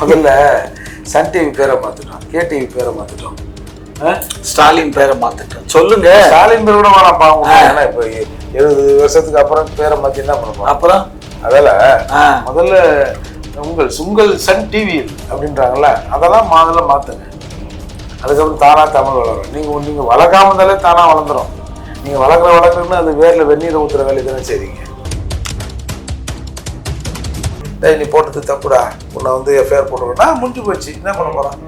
முதல்ல Sun TV பேரை மாத்திட்டோம் K TV பேரை மாத்திட்டோம். அஹ், ஸ்டாலின் பேரை மாத்திட்டேன் சொல்லுங்க. ஸ்டாலின் பேர் கூட வேணாம் பாவம் ஏன்னா இப்போ எழுபது வருஷத்துக்கு அப்புறம் பேரை மாத்தி என்ன பண்ண போறோம்? அப்புறம்? அதால. முதல்ல உங்கள் உங்கள் சன் டிவி அப்படின்றாங்கல்ல அதெல்லாம் முதல்ல மாத்துங்க. அதுக்கப்புறம் தானா தமிழ் வளரும். நீங்க நீங்க வளர்க்காம தானா வளர்ந்துரும். நீங்க வளர்க்குற வளர்க்குறன்னு அந்த வேர்ல வெந்நீரை ஊத்துற வேலை தானே செய்றீங்க. டேய் நீ போட்டது தப்புடா. உன்னை வந்து எஃப்ஐஆர் போட்டுருக்கா முடிஞ்சு போச்சு. என்ன பண்ண போகிறான்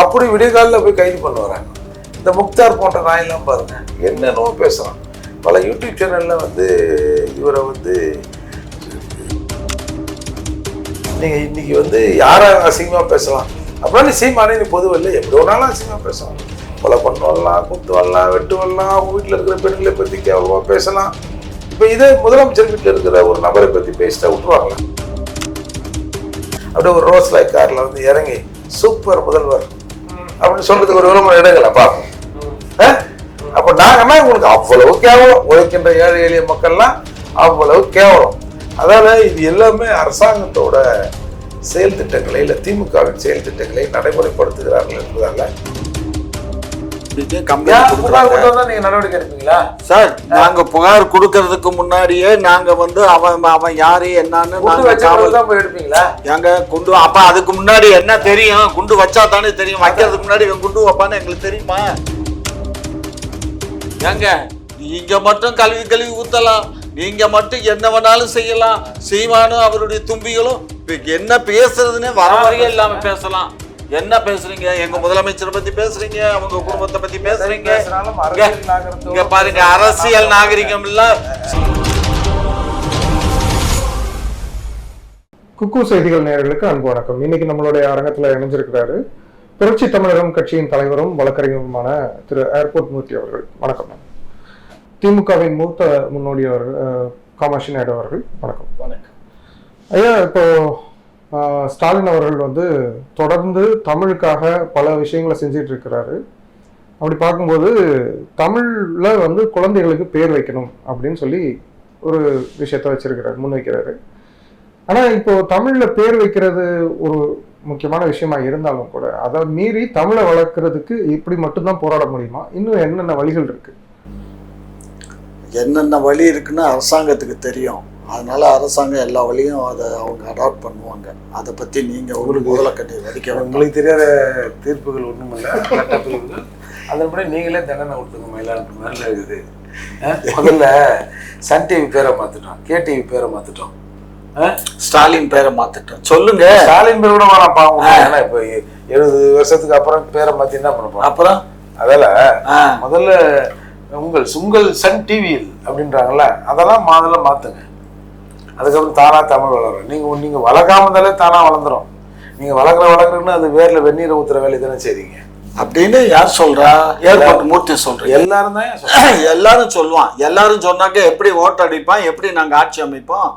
அப்படி விடியகாலில் போய் கைது பண்ண வராங்க இந்த முக்தார் போன்ற நாயெல்லாம் பாருங்க. என்னென்னவோ பேசுகிறான் பல யூடியூப் சேனலில் வந்து இவரை வந்து நீங்கள் இன்றைக்கி வந்து யாரை அசிங்கமாக பேசலாம்? அப்புறம் நீ சீமானே நீ பொது எப்படி ஒன்றாலும் அசிங்கமாக பேசலாம். கொலை பண்ண வரலாம் குத்து வரலாம் வெட்டு வரலாம் அவங்க வீட்டில் இருக்கிற பெண்களை பற்றி கேவலமாக பேசலாம். இப்போ இதே முதலமைச்சர் வீட்டில் இருக்கிற ஒரு நபரை பற்றி பேசிட்டா விட்டுருவாங்களா? அப்படியே ஒரு ரோஸ் லைக் காரில் வந்து இறங்கி சூப்பர் முதல்வர் அப்படின்னு சொல்றதுக்கு ஒரு விளம்பரம் எடுங்களா பார்ப்போம். அப்போ அப்ப நாங்கன்னா உங்களுக்கு அவ்வளவு கேவலம். உழைக்கின்ற ஏழை எளிய மக்கள்லாம் அவ்வளவு கேவலம். அதாவது இது எல்லாமே அரசாங்கத்தோட செயல் திட்டங்களை இல்ல திமுகவின் செயல் திட்டங்களை நடைமுறைப்படுத்துகிறார்கள் என்பதால் இதுக்கு ஏன் கம்ப்ளைண்ட் கொடுக்குறாங்க நீங்க நடவடிக்கை எடுப்பீங்களா? சார் நாங்க புகார் கொடுக்கறதுக்கு முன்னாடியே நாங்க வந்து அவன் அவன் யாரு என்னன்னு குண்டு நாங்க போய் எடுப்பீங்களா? எங்க குண்டு அப்ப அதுக்கு முன்னாடி என்ன தெரியும்? குண்டு வச்சா தானே தெரியும் வைக்கிறதுக்கு முன்னாடி இவன் குண்டு வைப்பான்னு எங்களுக்கு தெரியுமா? ஏங்க நீங்க மட்டும் கழுவி கழுவி ஊத்தலாம். நீங்க மட்டும் என்ன வேணாலும் செய்யலாம். சீமானும் அவருடைய தும்பிகளும் இப்ப என்ன பேசுறதுன்னே வர வரையும் இல்லாம பேசலாம். என்ன பேசுறீங்க? எங்க முதலமைச்சரை பத்தி பேசுறீங்க? அவங்க குடும்பத்தை பத்தி பேசுறீங்க? இங்க- பாருங்க அரசியல் நாகரிகம் இல்ல. குக்கு செய்திகள் நேயர்களுக்கு அன்பு வணக்கம். இன்னைக்கு நம்மளுடைய அரங்கத்துல இணைஞ்சிருக்கிறாரு புரட்சி தமிழகம் கட்சியின் தலைவரும் வழக்கறிஞருமான திரு ஏர்போர்ட் மூர்த்தி அவர்கள். வணக்கம். திமுகவின் மூத்த முன்னோடியவர் அஹ், காமாட்சி நாயுடு அவர்கள். வணக்கம். வணக்கம். ஐயா இப்போ ஸ்டாலின் அவர்கள் வந்து தொடர்ந்து தமிழுக்காக பல விஷயங்களை செஞ்சிட்டு இருக்கிறாரு அப்படி பார்க்கும்போது தமிழில் வந்து குழந்தைகளுக்கு பேர் வைக்கணும் அப்படின்னு சொல்லி ஒரு விஷயத்த வச்சிருக்கிறாரு முன்வைக்கிறாரு. ஆனால் இப்போ தமிழில் பேர் வைக்கிறது ஒரு முக்கியமான விஷயமா இருந்தாலும் கூட அதை மீறி தமிழை வளர்க்குறதுக்கு இப்படி மட்டும்தான் போராட முடியுமா? இன்னும் என்னென்ன வழிகள் இருக்கு? என்னென்ன வழி இருக்குன்னு அரசாங்கத்துக்கு தெரியும். அதனால அரசாங்கம் எல்லா வழியும் அதை அவங்க அடாப்ட் பண்ணுவாங்க. அதை பத்தி நீங்க ஒரு முதல கட்டி வடிக்க உங்களுக்கு தெரியாத தீர்ப்புகள் ஒன்றும் இல்லை அதன்படி நீங்களே தண்டனை கொடுத்துங்க மயிலாடுக்கு மேல இருக்குது முதல்ல சன் டிவி பேரை மாத்திட்டோம் கே டிவி பேரை மாத்திட்டோம். அஹ், ஸ்டாலின் பேரை மாத்திட்டேன் சொல்லுங்க. ஸ்டாலின் பேர் கூட வேணாம் பாவம். ஏன்னா இப்போ எழுபது வருஷத்துக்கு அப்புறம் பேரை மாத்தி என்ன பண்ண போறோம்? அப்புறம்? அதால முதல்ல உங்கள் உங்கள் சன் டிவியில் அப்படின்றாங்கல்ல அதெல்லாம் முதல்ல மாத்துங்க. அதுக்கப்புறம் தானா தமிழ் வளரும். நீங்க நீங்க வளர்க்காம இருந்தாலே தானா வளர்ந்துரும். நீங்க வளர்க்குற வளர்க்குறன்னு அந்த வேர்ல வெந்நீரை ஊத்துற வேலை தானே செய்றீங்க. அப்படின்னு யார் சொல்றா? ஏர்போர்ட் மூர்த்தி சொல்றீங்க. எல்லாரும் தான். எல்லாரும் சொல்லுவான். எல்லாரும் சொன்னாக்க எப்படி ஓட்டு அடிப்பான் எப்படி நாங்க ஆட்சி அமைப்போம்?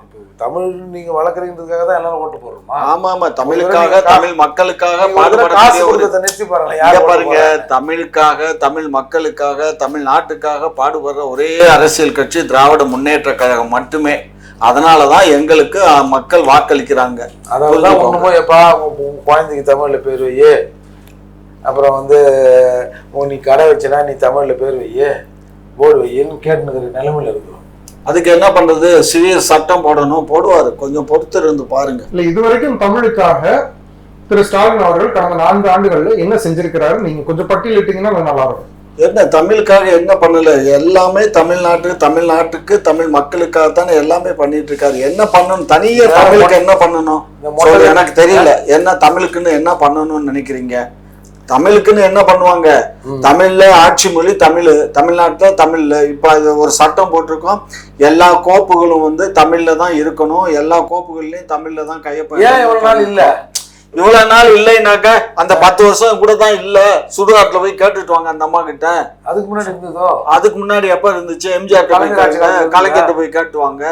தமிழ் நீங்க வளர்க்குறீங்கிறதுக்காக தான் எல்லாரும் ஓட்டு போடுறோமா? ஆமா ஆமா. தமிழுக்காக தமிழ் மக்களுக்காக ஓட்டு பாருங்க? தமிழுக்காக தமிழ் மக்களுக்காக தமிழ் நாட்டுக்காக பாடுபடுற ஒரே அரசியல் கட்சி திராவிட முன்னேற்ற கழகம் மட்டுமே. அதனாலதான் எங்களுக்கு அஹ், மக்கள் வாக்களிக்கிறாங்க. அதாவது தான் ஒண்ணுமோ எப்பா குழந்தைக்கு தமிழ்ல பேர் வையே. அப்புறம் வந்து உன் நீ கடை வச்சனா நீ தமிழ்ல பேர் வையே. போர்டு வையேன்னு கேட்டுனுக்கிற நிலைமையில இருக்கிறோம். அதுக்கு என்ன பண்றது? சிறிய சட்டம் போடணும். போடுவாரு. கொஞ்சம் பொறுத்து இருந்து பாருங்க. இல்ல இதுவரைக்கும் தமிழுக்காக திரு ஸ்டாலின் அவர்கள் கடந்த நான்கு ஆண்டுகள்ல என்ன செஞ்சிருக்கிறாரு? நீங்க கொஞ்சம் பட்டியலிட்டீங்கன்னா நல்லா இருக்கும். என்ன தமிழுக்காக என்ன பண்ணல? எல்லாமே தமிழ்நாட்டு தமிழ்நாட்டுக்கு தமிழ் மக்களுக்காக தானே எல்லாமே பண்ணிட்டு இருக்காரு என்ன பண்ணணும்? தனியே தமிழுக்கு என்ன பண்ணணும்? எனக்கு தெரியல. என்ன தமிழுக்குன்னு என்ன பண்ணணும்னு நினைக்கிறீங்க? தமிழுக்குன்னு என்ன பண்ணுவாங்க? தமிழ்ல ஆட்சி மொழி தமிழ். தமிழ்நாட்டுல தமிழ்ல. இப்ப ஒரு சட்டம் போட்டிருக்கோம். எல்லா கோப்புகளும் வந்து தமிழ்ல தான் இருக்கணும். எல்லா கோப்புகள்லயும் தமிழ்ல தான் ஏன் இவ்வளவு நாள் கையப்ப இல்ல? இவ்வளவு நாள் இல்லைனாக்க அந்த பத்து வருஷம் கூட தான் இல்ல. சுடுகாட்டுல போய் கேட்டுட்டு வாங்க அந்த அம்மா கிட்ட. அதுக்கு முன்னாடி இருந்ததோ? அதுக்கு முன்னாடி எப்ப இருந்துச்சு? எம்ஜிஆர் கலைஞர்கிட்ட போய் காட்டுவாங்க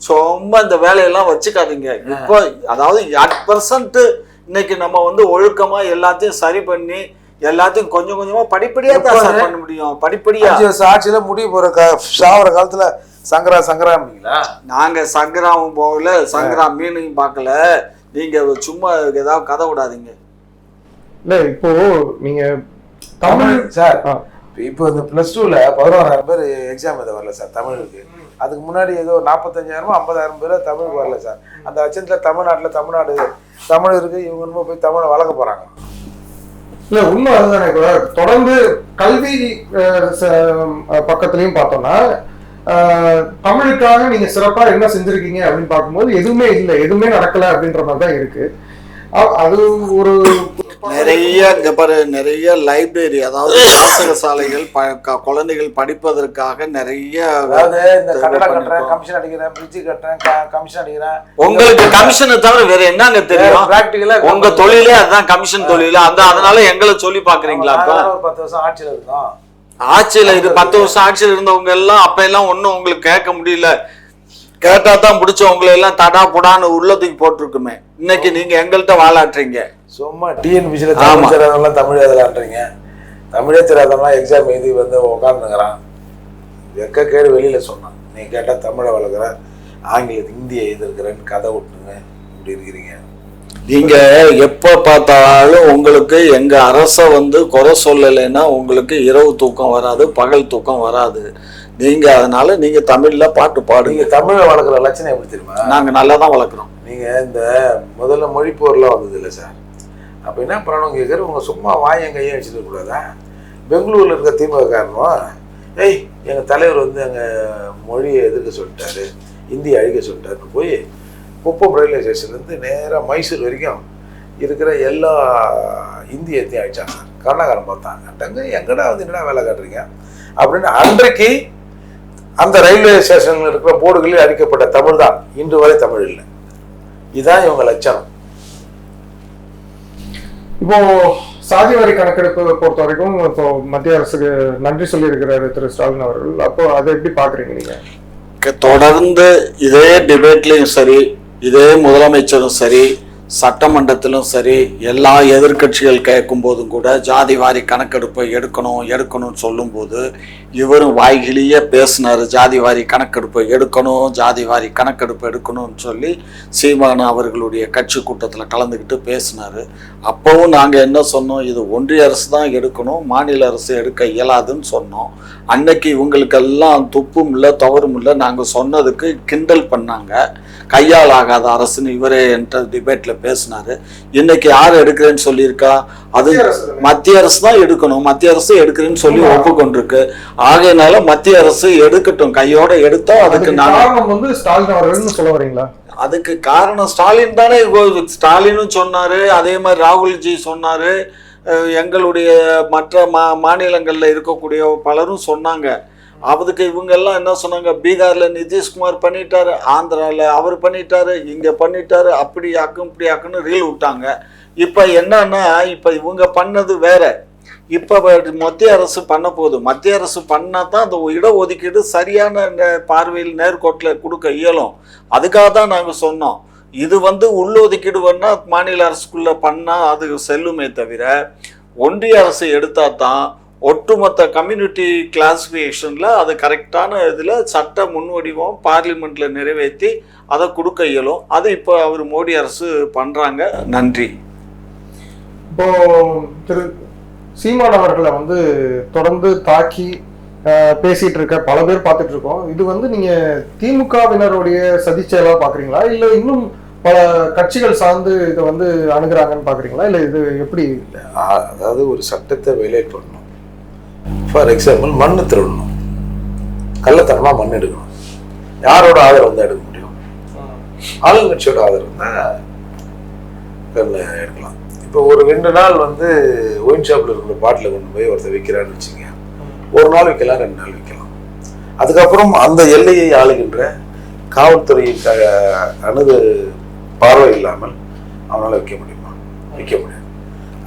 சும்மா இந்த வேலையெல்லாம் வச்சுக்காதீங்க. இப்போ அதாவது அட் பர்சன்ட் இன்னைக்கு நம்ம வந்து ஒழுக்கமா எல்லாத்தையும் சரி பண்ணி எல்லாத்தையும் கொஞ்சம் கொஞ்சமா படிப்படியா தான் பண்ண முடியும். படிப்படியா. ஆட்சியில முடிய போற சாவர காலத்துல சங்கரா சங்கராமிங்களா நாங்க சங்கராமும் போகல. சங்கரா மீனையும் பார்க்கல. நீங்க சும்மா ஏதாவது கதை விடாதீங்க. இல்ல இப்போ நீங்க தமிழ் சார். இப்போ இந்த ப்ளஸ் டூவில் பதினோராயிரம் பேர் எக்ஸாம் எழுத வரல சார் தமிழுக்கு. அதுக்கு முன்னாடி ஏதோ நாற்பத்தஞ்சாயிரமோ ஐம்பதாயிரம் பேர் தமிழுக்கு வரல சார். அந்த லட்சத்தில் தமிழ்நாட்டில் தமிழ்நாடு தமிழ் இருக்கு இவங்க என்னமோ போய் தமிழை வளர்க்க போகிறாங்க இல்ல உண்மை அதுதானே கூட தொடர்ந்து கல்வி பக்கத்துலயும் பார்த்தோம்னா தமிழுக்காக நீங்க சிறப்பா என்ன செஞ்சிருக்கீங்க அப்படின்னு பார்க்கும்போது எதுவுமே இல்லை எதுவுமே நடக்கல அப்படின்ற மாதிரி தான் இருக்கு. அது ஒரு நிறைய இங்க பாரு நிறைய லைப்ரரி அதாவது வாசக சாலைகள் ப- க- குழந்தைகள் படிப்பதற்காக நிறைய அதாவது இந்த கட்டடம் கட்டுறேன். கமிஷன் அடிக்கிறேன் பிரிட்ஜ் கட்டுறேன் கமிஷன் அடிக்கிறேன். உங்களுக்கு கமிஷனை தவிர வேற என்னங்க தெரியும்? ப்ராக்டிக்கலா உங்க தொழிலே அதுதான் கமிஷன் தொழில். அந்த அதனால எங்களை சொல்லி பாக்குறீங்களா பத்து வருஷம் ஆட்சியில் இருந்தோம். ஆட்சியில இது பத்து வருஷம் ஆட்சியில இருந்தவங்க எல்லாம் அப்ப எல்லாம் ஒண்ணும் உங்களுக்கு கேட்க முடியல. கேட்டா தான் பிடிச்ச உங்களை எல்லாம் தடா புடான்னு உள்ளத்துக்கு போட்டிருக்குமே. இன்னைக்கு நீங்க எங்கள்கிட்ட வாழாட்டுறீங்க. சும்மா டிஎன்பிசியில். தமிழ் தெரியாதவங்களாம் தமிழ் எழுதலான்றீங்க தமிழே எக்ஸாம் எழுதி வந்து உட்காந்துங்கிறான் வெக்க கேடு வெளியில சொன்னான். நீ கேட்டால் தமிழை வளர்க்குற ஆங்கிலத்து இந்தியை எழுதிருக்கிறேன்னு கதை விட்டுங்க இப்படி இருக்கிறீங்க. நீங்க எப்ப பார்த்தாலும் உங்களுக்கு எங்க அரச வந்து குறை சொல்லலைன்னா உங்களுக்கு இரவு தூக்கம் வராது பகல் தூக்கம் வராது. நீங்க அதனால நீங்க தமிழ்ல பாட்டு பாடுங்க. தமிழை வளர்க்குற லட்சணம் எப்படி தெரியுமா? நாங்க நல்லா தான் வளர்க்குறோம். நீங்க இந்த முதல்ல மொழிப்போர்லாம் வந்தது இல்லை சார். அப்போ என்ன பண்ணணும் கேட்குற உங்க சும்மா வாயம் கையை வச்சுட்டு கூடாதா? பெங்களூர்ல இருக்க திமுக காரணம் ஏய் எங்க தலைவர் வந்து எங்க மொழியை எதிர்க்க சொல்லிட்டாரு இந்தியை அழிக்க சொல்லிட்டாருன்னு போய் குப்பம் ரயில்வே ஸ்டேஷன்லேருந்து நேராக மைசூர் வரைக்கும் இருக்கிற எல்லா இந்தியத்தையும் அழிச்சாங்க சார் கர்நாடகாரம் பார்த்தாங்க டங்க எங்கடா வந்து என்னடா வேலை காட்டுறீங்க? அப்படின்னு அன்றைக்கு அந்த ரயில்வே ஸ்டேஷனில் இருக்கிற போர்டுகளில் அடிக்கப்பட்ட தமிழ் தான். இன்று வரை தமிழ் இல்லை. இதுதான் இவங்க லட்சணம். இப்போ சாதி வாரி கணக்கெடுப்பு பொறுத்த வரைக்கும் இப்போ மத்திய அரசுக்கு நன்றி சொல்லியிருக்கிறாரு திரு ஸ்டாலின் அவர்கள். அப்போ அதை எப்படி பாக்குறீங்க நீங்க? தொடர்ந்து இதே டிபேட்லயும் சரி இதே முதலமைச்சரும் சரி சட்டமன்றத்திலும் சரி எல்லா எதிர்க்கட்சிகள் கேட்கும் போதும் கூட ஜாதி வாரி கணக்கெடுப்பை எடுக்கணும் எடுக்கணும்னு சொல்லும்போது இவரும் வாய்கிலேயே பேசினாரு ஜாதி வாரி கணக்கெடுப்பை எடுக்கணும் ஜாதி வாரி கணக்கெடுப்பு எடுக்கணும்னு சொல்லி சீமான் அவர்களுடைய கட்சி கூட்டத்தில் கலந்துக்கிட்டு பேசினார். அப்போவும் நாங்கள் என்ன சொன்னோம் இது ஒன்றிய அரசு தான் எடுக்கணும் மாநில அரசு எடுக்க இயலாதுன்னு சொன்னோம். அன்னைக்கு இவங்களுக்கெல்லாம் துப்பும் இல்லை தவறும் இல்லை நாங்கள் சொன்னதுக்கு கிண்டல் பண்ணாங்க. கையால் ஆகாத அரசுன்னு இவரே என்கிட்ட டிபேட்டில் பேசினாரு. இன்னைக்கு யார் எடுக்கிறேன்னு சொல்லியிருக்கா? அது மத்திய அரசு தானே. எடுக்கணும். மத்திய அரசு எடுக்கிறேன்னு சொல்லி. ஒப்புக்கொண்டிருக்கு. ஆகையினால மத்திய அரசு எடுக்கட்டும். கையோட எடுத்தா அதுக்கு வந்து ஸ்டாலின் அவர்கள்னு சொல்ல வரீங்களா? அதுக்கு காரணம் ஸ்டாலின் தானே. ஸ்டாலினும் சொன்னாரு. அதே மாதிரி ராகுல்ஜி சொன்னாரு. எங்களுடைய மற்ற மா மாநிலங்களில் இருக்கக்கூடிய பலரும் சொன்னாங்க. அதுக்கு இவங்கெல்லாம் என்ன சொன்னாங்க? பீகாரில் நிதிஷ்குமார் பண்ணிட்டாரு ஆந்திராவில் அவர் பண்ணிட்டாரு இங்கே பண்ணிட்டாரு அப்படி ஆக்கும் இப்படி ஆக்குன்னு ரீல் விட்டாங்க. இப்போ என்னன்னா இப்போ இவங்க பண்ணது வேற. இப்போ மத்திய அரசு பண்ண போகுது. மத்திய அரசு பண்ணால் தான் அந்த இடஒதுக்கீடு சரியான நே- பார்வையில் நேர்கோட்டில் கொடுக்க இயலும். அதுக்காக தான் நாங்கள் சொன்னோம். இது வந்து உள்ளொதுக்கீடு பண்ணால் மாநில அரசுக்குள்ளே பண்ணால் அது செல்லுமே தவிர ஒன்றிய அரசு எடுத்தால் தான் ஒட்டுமொத்த கம்யூனிட்டி கிளாசிஃபிகேஷனில் அது கரெக்டான இதில் சட்ட முன்வடிவம் பார்லிமெண்ட்டில் நிறைவேற்றி அதை கொடுக்க இயலும். அது இப்போ அவர் மோடி அரசு பண்ணுறாங்க நன்றி. இப்போ திரு சீமான் அவர்களை வந்து தொடர்ந்து தாக்கி பேசிட்டு இருக்க பல பேர் பார்த்துட்டு இருக்கோம் இது வந்து நீங்க திமுகவினருடைய சதி செயலா பாக்குறீங்களா இல்ல இன்னும் பல கட்சிகள் சார்ந்து இதை வந்து அணுகுறாங்கன்னு பாக்குறீங்களா இல்ல இது எப்படி? அதாவது ஒரு சட்டத்தை விளையாட் பண்ணணும் ஃபார் எக்ஸாம்பிள் மண்ணு திருடணும். கள்ளத்தனமாக மண் எடுக்கணும். யாரோட ஆதரவு தான் எடுக்க முடியும்? ஆளுங்கட்சியோட ஆதரவு தான் கண்ணு எடுக்கலாம். இப்போ ஒரு ரெண்டு நாள் வந்து ஒயின் ஷாப்பில் இருக்கிற பாட்டில் கொண்டு போய் ஒருத்தர் விற்கிறான்னு வச்சுங்க ஒரு நாள் விற்கலாம் ரெண்டு நாள் விற்கலாம் அதுக்கப்புறம் அந்த எல்லையை ஆளுகின்ற காவல்துறையின் க- அணுகு பார்வை இல்லாமல் அவனால் விற்க முடியுமா? விற்க முடியாது.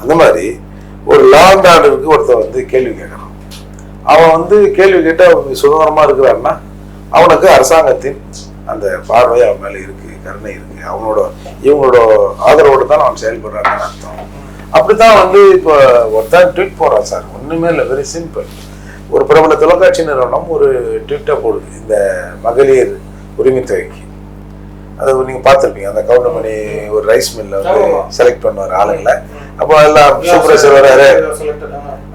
அந்த மாதிரி ஒரு லாண்ட் ஆர்டருக்கு ஒருத்தர் வந்து கேள்வி கேட்குறான் அவன் வந்து கேள்வி கேட்டு அவன் சுதந்திரமா இருக்கிறான்னா அவனுக்கு அரசாங்கத்தின் அந்த பார்வை அவன் மேலே இருக்கு கருணை இருக்கு. அவனோட இவங்களோட ஆதரவோடு தான் அவன் செயல்படுறான்னு அர்த்தம். அப்படித்தான் வந்து இப்போ ஒருத்தான் ட்வீட் போடுறான் சார். ஒன்றுமே இல்லை வெரி சிம்பிள் ஒரு பிரபல தொலைக்காட்சி நிறுவனம் ஒரு ட்விட்டை போடுது. இந்த மகளிர் உரிமை தொகைக்கு அது நீங்க பார்த்திருப்பீங்க. அந்த கவுண்டமணி ஒரு ரைஸ் மில்ல வந்து. செலக்ட் பண்ணுவார் ஆளுங்களை. அப்போ எல்லாம் சூப்பர்வைசர் வராரு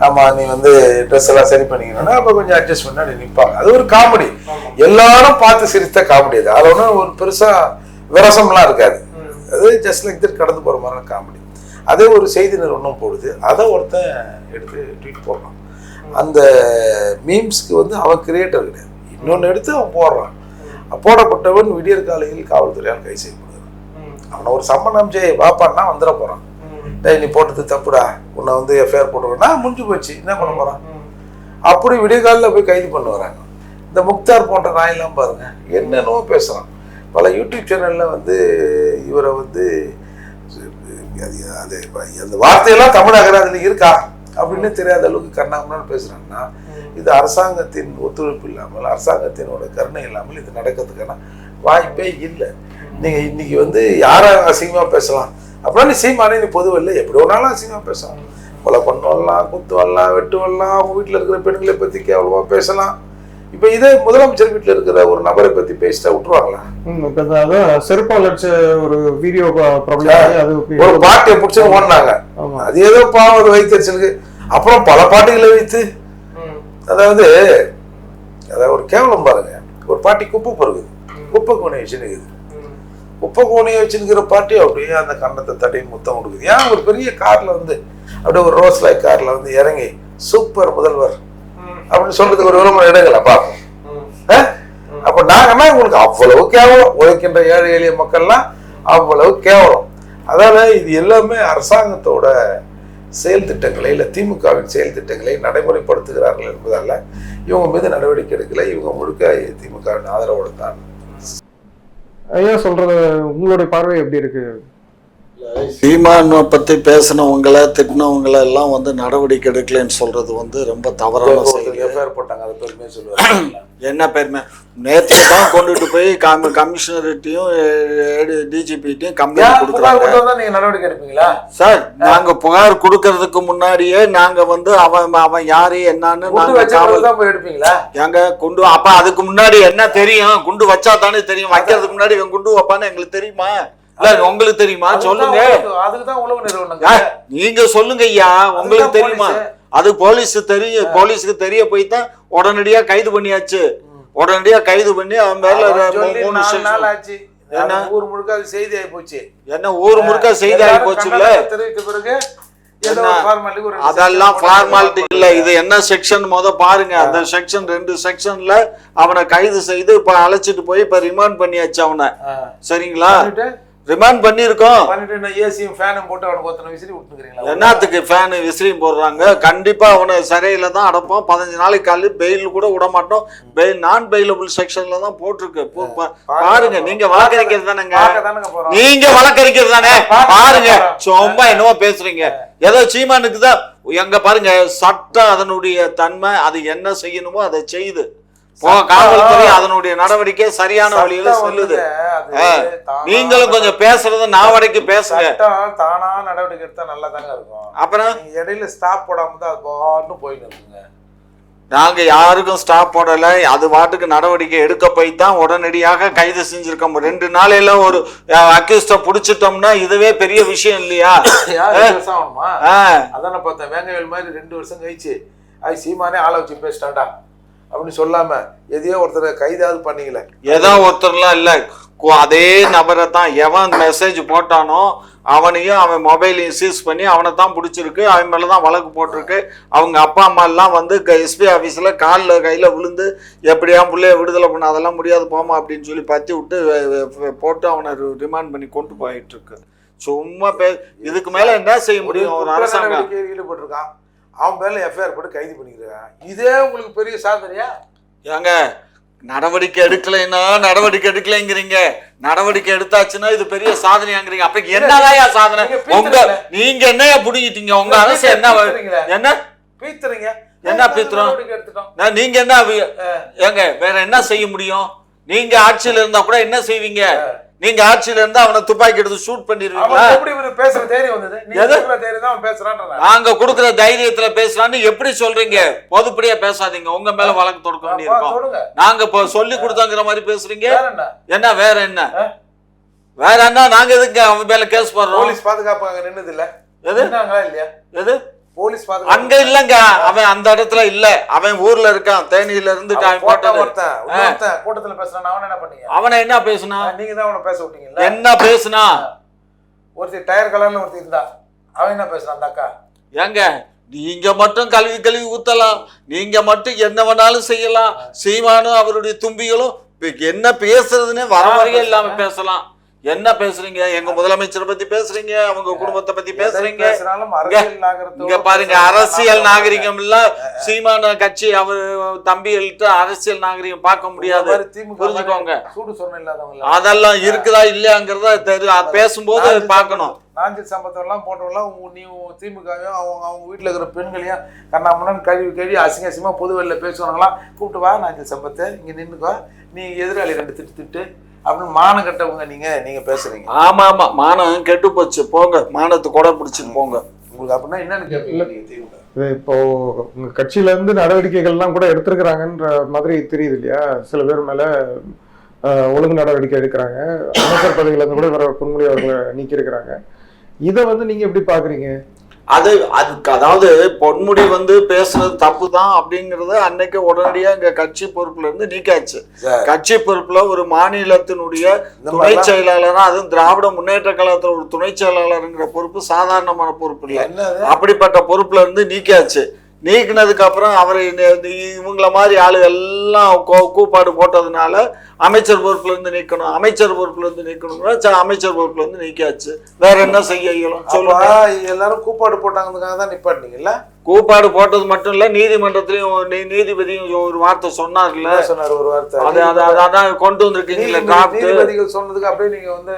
ஆமா நீ வந்து ட்ரெஸ் எல்லாம் சரி பண்ணிக்கணும்னா அப்ப கொஞ்சம் அட்ஜஸ்ட் பண்ணி நிப்பாங்க. அது ஒரு காமெடி எல்லாரும் பார்த்து சிரித்த காமெடி அது. அது ஒன்றும் ஒரு பெருசா விரசம்லாம் இருக்காது. அது ஜஸ்ட் லைக் தட் கடந்து போற மாதிரி காமெடி அதே ஒரு செய்தி நிறுவனம் போடுது. அதை ஒருத்தன் எடுத்து ட்வீட் போடுறான். அந்த மீம்ஸ்க்கு வந்து அவன் கிரியேட்டர் கிடையாது. இன்னொன்னு எடுத்து அவன் போடுறான். போடப்பட்டவன் விடியற் காலையில் காவல்துறையால் கை செய்யப்படுகிறான் அவனை ஒரு சம்மன் ஜெய் வாப்பான்னா வந்துட போறான். டே நீ போட்டது தப்புடா. உன்னை வந்து எஃப்ஐஆர் போட்டுருக்கா முடிஞ்சு போச்சு. என்ன பண்ண போறான்? அப்படி விடியகாலில் போய் கைது பண்ண வராங்க இந்த முக்தார் போன்ற நாயெல்லாம் பாருங்க என்னென்னவோ பேசுகிறான் பல யூடியூப் சேனல்ல வந்து இவரை வந்து அது அது அந்த வார்த்தையெல்லாம் தமிழ் அகராதில் இருக்கா? அப்படின்னு தெரியாத அளவுக்கு கண்ணாமன்னு பேசுறாங்கன்னா இது அரசாங்கத்தின் ஒத்துழைப்பு இல்லாமல் அரசாங்கத்தினோட கருணை இல்லாமல் இது நடக்கிறதுக்கான வாய்ப்பே இல்லை. நீங்க இன்னைக்கு வந்து யாரை அசிங்கமா பேசலாம்? அப்படின்னா நீ சீமானே நீ பொதுவில் எப்படி வேணாலும் அசிங்கமா பேசலாம். கொலை பண்ண வரலாம் குத்து வரலாம் வெட்டு வரலாம் அவங்க வீட்டில் இருக்கிற பெண்களை பற்றி கேவலமா பேசலாம். இப்போ இதே முதலமைச்சர் வீட்டில் இருக்கிற ஒரு நபரை பற்றி பேசிட்டா விட்டுருவாங்களா? இப்ப அதான் செருப்பால் ஒரு வீடியோ ப்ராப்ளம் அது ஒரு பாட்டியை பிடிச்சி ஓடினாங்க. அது ஏதோ பாவம் ஒரு வைத்தறிச்சலுக்கு அப்புறம் பல பாட்டிகளை வைத்து. அதாவது அதாவது ஒரு கேவலம் பாருங்க. ஒரு பாட்டி குப்பை பொறுக்குது. குப்பை கோணி வச்சுருக்குது. குப்பை கோணியை வச்சுருக்கிற பாட்டி அப்படியே அந்த கன்னத்தை தட்டி முத்தம் கொடுக்குது. ஏன் ஒரு பெரிய கார்ல வந்து அப்படியே ஒரு ரோஸ் லைக் கார்ல வந்து இறங்கி சூப்பர் முதல்வர் அப்படின்னு சொல்றதுக்கு ஒரு விளம்பரம் எடுங்களா பார்ப்போம்? அப்ப நாங்கன்னா உங்களுக்கு அவ்வளவு கேவலம். உழைக்கின்ற ஏழை எளிய மக்கள்லாம் அவ்வளவு கேவலம். அதனால் இது எல்லாமே அரசாங்கத்தோட செயல் திட்டங்களை இல்லை திமுகவின் செயல் திட்டங்களை நடைமுறைப்படுத்துகிறார்கள் என்பதால இவங்க மீது நடவடிக்கை எடுக்கல. இவங்க முழுக்க திமுகவின் ஆதரவோடு தான். ஐயா சொல்றது உங்களுடைய பார்வை எப்படி இருக்கு? சீமானை பத்தி பேசினவங்கள திட்டினவங்கள எல்லாம் வந்து நடவடிக்கை எடுக்கலைன்னு சொல்றது வந்து ரொம்ப தவறான செய்தி. போட்டாங்க அதை பெருமையாக சொல்லுவாங்க. என்ன பெருமை? நேற்றுக்கு தான் கொண்டுட்டு போய் கமி கமிஷனர்கிட்டையும் டிஜிபிட்டையும் கம்ப்ளைண்ட் கொடுக்குறாங்க. நீங்க நடவடிக்கை எடுப்பீங்களா? சார் நாங்க புகார் கொடுக்கறதுக்கு முன்னாடியே நாங்க வந்து அவன் அவன் யாரு என்னன்னு குண்டு நாங்க வச்ச காவல் தான் போய் எடுப்பீங்களா? ஏங்க குண்டு அப்ப அதுக்கு முன்னாடி என்ன தெரியும்? குண்டு வச்சா தானே தெரியும் வைக்கிறதுக்கு முன்னாடி இவன் குண்டு வைப்பான்னு எங்களுக்கு தெரியுமா? இல்ல உங்களுக்கு தெரியுமா? சொல்லுங்க. உளவு நீங்க சொல்லுங்க ஐயா. உங்களுக்கு தெரியுமா. அது போலீஸ் தெரியும் போலீஸுக்கு தெரிய போய் தான் உடனடியா கைது பண்ணியாச்சு. உடனடியா கைது பண்ணி அவன் மேல மூணு நாலு section- நாள் ஆச்சு. என்ன? ஊர் முழுக்க அது செய்தி ஆகி போச்சு. என்ன ஊர் முழுக்க செய்தி ஆகி போச்சுல்ல தெரிவித்த பிறகு அதெல்லாம் ஃபார்மாலிட்டி இல்ல. இது என்ன செக்ஷன் முத பாருங்க. அந்த செக்ஷன் ரெண்டு செக்ஷன்ல அவனை கைது செய்து இப்ப அழைச்சிட்டு போய் இப்ப ரிமாண்ட் பண்ணியாச்சு அவனை. சரிங்களா? ரிமாண்ட் பண்ணிருக்கோம் பண்ணிட்டு ஏசியும் ஃபேனும் போட்டு அவனுக்கு ஒருத்தனை விசிறி விட்டுக்கிறீங்களா என்னத்துக்கு ஃபேனு விசிறியும் போடுறாங்க? கண்டிப்பா அவனை சிறையில தான் அடைப்போம். பதினஞ்சு நாளைக்கு காலி பெயில் கூட விட மாட்டோம். பெயில் நான் பெயிலபிள் செக்ஷன்ல தான் போட்டிருக்கு. பாருங்க நீங்க வழக்கறிஞர் தானேங்க. நீங்க வழக்கறிஞர் தானே. பாருங்க. சும்மா என்னவோ பேசுறீங்க. ஏதோ சீமானுக்கு தான் எங்க பாருங்க சட்டம் அதனுடைய தன்மை அது என்ன செய்யணுமோ அதை செய்யுது. காவல்துறை அதனுடைய நடவடிக்கை சரியான வழியில சொல்லுது. நீங்களும் கொஞ்சம் பேசுறத நான் வரைக்கும் பேசுங்க தானா நடவடிக்கை எடுத்தா நல்லா தாங்க இருக்கும். அப்புறம்? இடையில ஸ்டாப் போடாம தான் அது பாட்டு இருக்குங்க நாங்க யாருக்கும் ஸ்டாப் போடல. அது பாட்டுக்கு நடவடிக்கை எடுக்க போய் தான் உடனடியாக கைது செஞ்சிருக்கோம். ரெண்டு நாளையில ஒரு அக்யூஸ்ட புடிச்சிட்டோம்னா இதுவே பெரிய விஷயம் இல்லையா? அதான பார்த்தேன். வேங்கவேல் மாதிரி ரெண்டு வருஷம் கழிச்சு. அது சீமானே ஆளை வச்சு பேசிட்டான்டா. அப்படின்னு சொல்லாம எதையோ ஒருத்தரை கைதாவது பண்ணீங்களே? ஏதோ ஒருத்தர்லாம் இல்ல. அதே நபரை தான் எவன் மெசேஜ் போட்டானோ அவனையும் அவன் மொபைலையும் சீஸ் பண்ணி அவனை தான் பிடிச்சிருக்கு அவன் மேல தான் வழக்கு போட்டிருக்கு. அவங்க அப்பா அம்மா எல்லாம் வந்து எஸ்பி ஆஃபீஸில் காலில் கையில் விழுந்து எப்படியா பிள்ளைய விடுதலை பண்ண அதெல்லாம் முடியாது போமா அப்படின்னு சொல்லி பத்தி விட்டு போட்டு அவனை ரிமாண்ட் பண்ணி கொண்டு போயிட்டு இருக்கு. சும்மா பே இதுக்கு மேல என்ன செய்ய முடியும்? ஒரு அரசாங்கம். ஈடுபட்டிருக்கான். அவன் பேர்ல எஃப்ஐஆர் போட்டு கைது பண்ணிக்கிறான் இதே உங்களுக்கு பெரிய சாதனையா? ஏங்க நடவடிக்கை எடுக்கலைன்னா நடவடிக்கை எடுக்கலைங்கிறீங்க. நடவடிக்கை எடுத்தாச்சுன்னா இது பெரிய சாதனையாங்கிறீங்க. அப்ப என்னதாயா சாதனை? உங்க. நீங்க என்னையா புடுங்கிட்டீங்க? உங்க அரசு என்ன. என்ன? பீத்துறீங்க. என்ன பீத்துறோம்? நீங்க என்ன ஏங்க வேற என்ன செய்ய முடியும்? நீங்க ஆட்சியில இருந்தா கூட என்ன செய்வீங்க? நீங்க ஆட்சியில இருந்தா அவனை துப்பாக்கி எடுத்து ஷூட் பண்ணிடுவீங்களா அவன் எப்படி இவரு பேசுற தைரியம் வந்தது? நீ எது? பேசுற தைரியம் தான் அவன் பேசுறான்ற நாங்க கொடுக்குற தைரியத்துல பேசலாம்னு எப்படி சொல்றீங்க? பொதுப்படியா பேசாதீங்க. உங்க மேல வழக்கு தொடுக்க வேண்டியிருக்கோம். நாங்க இப்போ சொல்லி கொடுத்தாங்கிற மாதிரி பேசுறீங்க? என்ன? வேற என்ன? வேற என்ன? நாங்க எதுக்கு அவன் மேல கேஸ் போடுறோம்? போலீஸ் பாதுகாப்பு அங்க நின்னது இல்ல? எது? நின்னாங்களா இல்லையா? எது? போலீஸ் அங்க இல்லங்க. அவன் அந்த இடத்துல இல்ல. அவன் ஊர்ல இருக்கான். தேனியில இருந்து கூட்டத்துல பேசுறான். அவன் என்ன பண்ணீங்க? அவனை என்ன பேசுனா? நீங்க தான் அவனை பேச விட்டீங்கல்ல? என்ன பேசுனா? ஒருத்தர் டயர் கலர்ல ஒருத்தர் இருந்தா அவன் என்ன பேசுறான் அந்த அக்கா? ஏங்க நீங்க மட்டும் கல்வி கல்வி ஊத்தலாம். நீங்க மட்டும் என்ன வேணாலும் செய்யலாம். சீமானும் அவருடைய தும்பிகளும் என்ன பேசுறதுன்னே வர வரையும் இல்லாம பேசலாம். என்ன பேசுறீங்க? எங்க முதலமைச்சரை பத்தி பேசுறீங்க? அவங்க குடும்பத்தை பத்தி பேசுறீங்க? இங்க பாருங்க. அரசியல் நாகரிகம் இல்ல. சீமான கட்சி அவர் தம்பிகள்கிட்ட அரசியல் நாகரிகம் பார்க்க முடியாது. புரிஞ்சுக்கோங்க. அதெல்லாம் இருக்குதா இல்லையாங்கிறத தெரி அது பேசும்போது பார்க்கணும். நாஞ்சில் எல்லாம் போட்டவங்களாம் உங்க நீ திமுகவையும் அவங்க அவங்க வீட்டுல இருக்கிற பெண்களையும் கண்ணாமண்ணன் கழுவி கழுவி அசிங்க அசிங்கமா பொது வெளில பேசுவாங்களாம் கூப்பிட்டு வா நாஞ்சில் சம்பத்தை இங்க நின்னுக்கோ. நீ எதிராளி ரெண்டு திட்டு திட்டு. அப்படின்னு மானம் கட்டவங்க நீங்க நீங்க பேசுறீங்க. ஆமா ஆமா மானம் கெட்டு போச்சு. போங்க மானத்தை கொடை பிடிச்சிட்டு போங்க. உங்களுக்கு அப்படின்னா என்னன்னு கேட்பீங்க இப்போ உங்க கட்சியில இருந்து நடவடிக்கைகள்லாம் கூட எடுத்திருக்கிறாங்கன்ற மாதிரி தெரியுது இல்லையா? சில பேர் மேல ஒழுங்கு நடவடிக்கை எடுக்கிறாங்க. அமைச்சர் பதவியில இருந்து கூட வர பொன்முடி அவர்களை நீக்கி இருக்கிறாங்க இதை வந்து நீங்க எப்படி பாக்குறீங்க? அது அதுக்கு அதாவது பொன்முடி வந்து பேசுனது தப்பு தான் அப்படிங்கறத அன்னைக்கு உடனடியா இங்க கட்சி பொறுப்புல இருந்து நீக்காச்சு. கட்சி பொறுப்புல ஒரு மாநிலத்தினுடைய துணை செயலாளரா அதுவும் திராவிட முன்னேற்ற கழகத்துல ஒரு துணை செயலாளருங்கிற பொறுப்பு சாதாரணமான பொறுப்பு இல்லை. அப்படிப்பட்ட பொறுப்புல இருந்து நீக்கியாச்சு நீக்கினதுக்கு அப்புறம் அவர் இவங்கள மாதிரி ஆளு எல்லாம் கூப்பாடு போட்டதுனால அமைச்சர் பொறுப்புல இருந்து நீக்கணும் அமைச்சர் பொறுப்புல இருந்து நீக்கணும்னா சரி, அமைச்சர் பொறுப்புல இருந்து நீக்கியாச்சு. வேற என்ன செய்ய இயலும்? அப்ப எல்லாரும் கூப்பாடு போட்டாங்கிறதுக்காக தான் நிப்பாட்டினீங்கல்ல? கூப்பாடு போட்டது மட்டும் இல்ல நீதிமன்றத்திலயும் நீதிபதியும் ஒரு வார்த்தை சொன்னார்ல. சொன்னார் ஒரு வார்த்தை? அது அது அது- அதான் கொண்டு வந்திருக்கீங்களா டிராப்ட் நீதிபதிகள் சொன்னதுக்கு அப்படியே நீங்க வந்து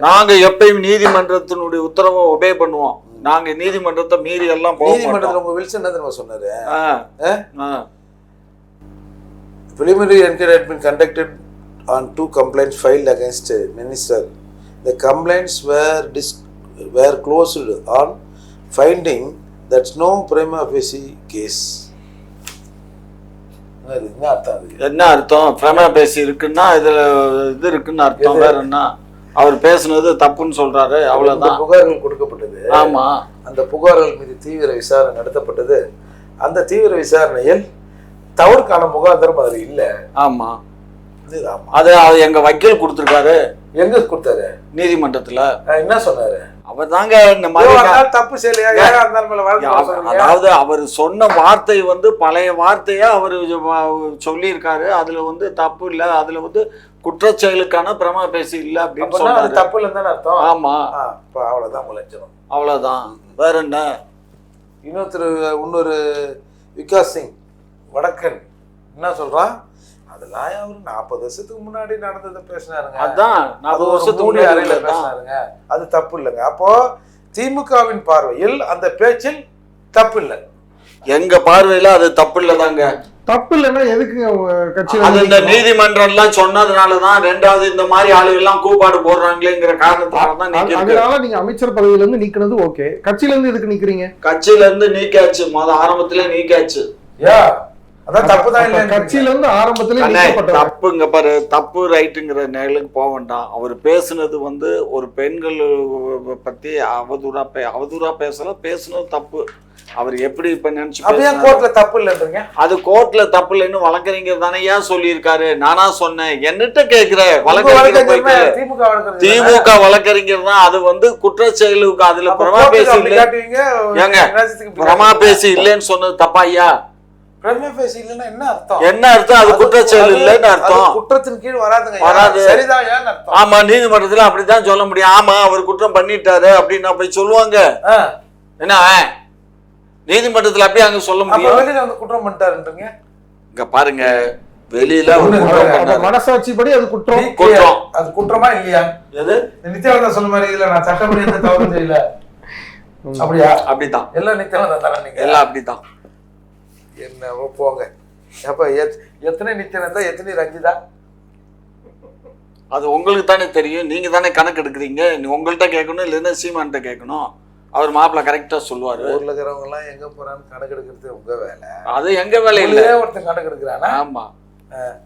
நாங்க எப்பயும் நீதிமன்றத்தினுடைய உத்தரவை ஒபே பண்ணுவோம். நாங்க நீதிமன்றத்தை மீறி எல்லாம் போக நீதிமன்றத்துல உங்க வில்சன் என்ன தெரியுமா சொன்னாரு? preliminary inquiry had been conducted on two complaints filed against a minister. The complaints were dis- were closed on finding that's no prima facie case. அது என்ன அர்த்தம் என்ன அர்த்தம்? பிரமா பேசி இருக்குன்னா இதுல இது இருக்குன்னு அர்த்தம்? வேற என்ன? அவர் பேசுனது தப்புன்னு சொல்றாரு. அவ்வளவுதான். புகார்கள் கொடுக்கப்பட்டது. ஆமா. அந்த புகார்கள் மீது தீவிர விசாரணை நடத்தப்பட்டது. அந்த தீவிர விசாரணையில் தவறுக்கான முகாந்திரம் அதில் இல்ல. ஆமா. அது எங்க வக்கீல் கொடுத்திருக்காரு. எங்க கொடுத்தாரு? நீதிமன்றத்துல. என்ன சொன்னாரு? அவர் தாங்க இந்த மாதிரி தப்பு? அதாவது அவர் சொன்ன வார்த்தை வந்து பழைய வார்த்தையா அவர் சொல்லியிருக்காரு. அதுல வந்து தப்பு இல்ல. அதுல வந்து குற்றச் செயலுக்கான பிரமா பேசி இல்ல அப்படின்னு சொன்னாரு. தப்பு இல்லைன்னு அர்த்தம். ஆமா. அவ்வளவுதான் முளைச்சிடும் அவ்வளவுதான். வேற என்ன? இன்னொருத்தர் இன்னொரு விகாஸ் சிங் வடக்கன். என்ன சொல்றான் அதெல்லாம் அவரு நாற்பது வருஷத்துக்கு முன்னாடி நடந்ததை பேசினாருங்க. அதான் அது நாற்பது வருஷத்துக்கு முன்னாடி அறையில. பேசினாருங்க. அது தப்பு இல்லைங்க. அப்போ திமுகவின் பார்வையில் அந்த பேச்சில் தப்பு இல்லை. எங்க பார்வையில அது தப்பு இல்லதாங்க. தப்பு இல்லைன்னா எதுக்கு கட்சியில அது இந்த நீக்கணும்? நீதிமன்றம் எல்லாம் சொன்னதுனாலதான் ரெண்டாவது இந்த மாதிரி ஆளுகள் எல்லாம் கூப்பாடு போடுறாங்களேங்கிற காரணத்தால தான் அதனால நீங்க அமைச்சர் பதவியில இருந்து நீக்கினது ஓகே கட்சியில இருந்து எதுக்கு நீக்கிறீங்க? கட்சியில இருந்து நீக்காச்சு. முத ஆரம்பத்திலே நீக்காச்சு. யா அதான் தப்பு தான் இல்லை கட்சியில இருந்து ஆரம்பத்திலே தப்புங்க பாரு. தப்பு ரைட்டுங்கிற நிலைக்கு போக வேண்டாம். அவர் பேசுனது வந்து ஒரு பெண்கள் பத்தி அவதூறா பே அவதூறா பேசல பேசுனது தப்பு. அவர் எப்படி இப்ப நினைச்சு அப்ப ஏன் பேசுனாரு? கோர்ட்ல தப்பு இல்லைன்றீங்க? அது கோர்ட்ல தப்பு இல்லைன்னு வழக்கறிஞர் தானே ஏன் சொல்லியிருக்காரு? நானா சொன்னேன். என்னட்ட கேக்குற வழக்கறிஞர் திமுக வழக்கறிஞர் தான்? அது வந்து குற்ற செயலுக்கு அதுல பிரமா பேசி அப்படி இல்ல. காட்டுவீங்க, ஏங்க, ராஜ்யத்துக்கு இப்படி பிரமா. பேசி இல்லைன்னு சொன்னது தப்பா ஐயா? பிரமா பேசி இல்லைன்னா என்ன அர்த்தம்? என்ன அர்த்தம்? அது குற்ற செயல் அது- இல்லைன்னு அது அர்த்தம். குற்றத்தின் கீழ் வராதுங்க. வராது. சரிதான் ஏன்னு அர்த்தம். ஆமா நீதிமன்றத்துல அப்படித்தான் சொல்ல முடியும். ஆமா அவர் குற்றம் பண்ணிட்டாரு அப்படின்னு போய் சொல்லுவாங்க. என்ன? நீதிமன்றத்துல அப்படியே அங்க சொல்ல அப்ப முடியும். வெளியில வந்து குற்றம் பண்ணிட்டாருன்றீங்க? இங்க பாருங்க வெளியில பண்ணாரு. மனசாட்சிப்படி அது குற்றம். குற்றம். அது குற்றமா இல்லையா? எது? நித்யானந்தா சொன்ன மாதிரி இல்ல நான் சட்டப்படி எந்த தவறும் செய்யல. அப்படியா? அப்படிதான் எல்லாம் நித்யானந்தா நீங்க? எல்லாம் அப்படிதான் என்னவோ போங்க. அப்ப எத்- எத்தனை நித்யானந்தா எத்தனை ரஞ்சிதா? அது உங்களுக்கு தானே தெரியும். நீங்க தானே கணக்கு எடுக்கிறீங்க. நீ உங்கள்கிட்ட கேட்கணும் இல்லைன்னா சீமான்கிட்ட கேட்கணும். அவர் மாப்பிள்ள கரெக்டா சொல்லுவாரு. ஊர்ல இருக்கிறவங்க எல்லாம் எங்க போறான்னு கணக்கு எடுக்கிறது உங்க வேலை. அது எங்க வேலை இல்ல. ஒருத்தன் கணக்கு எடுக்கிறானா? ஆமா. ஆ.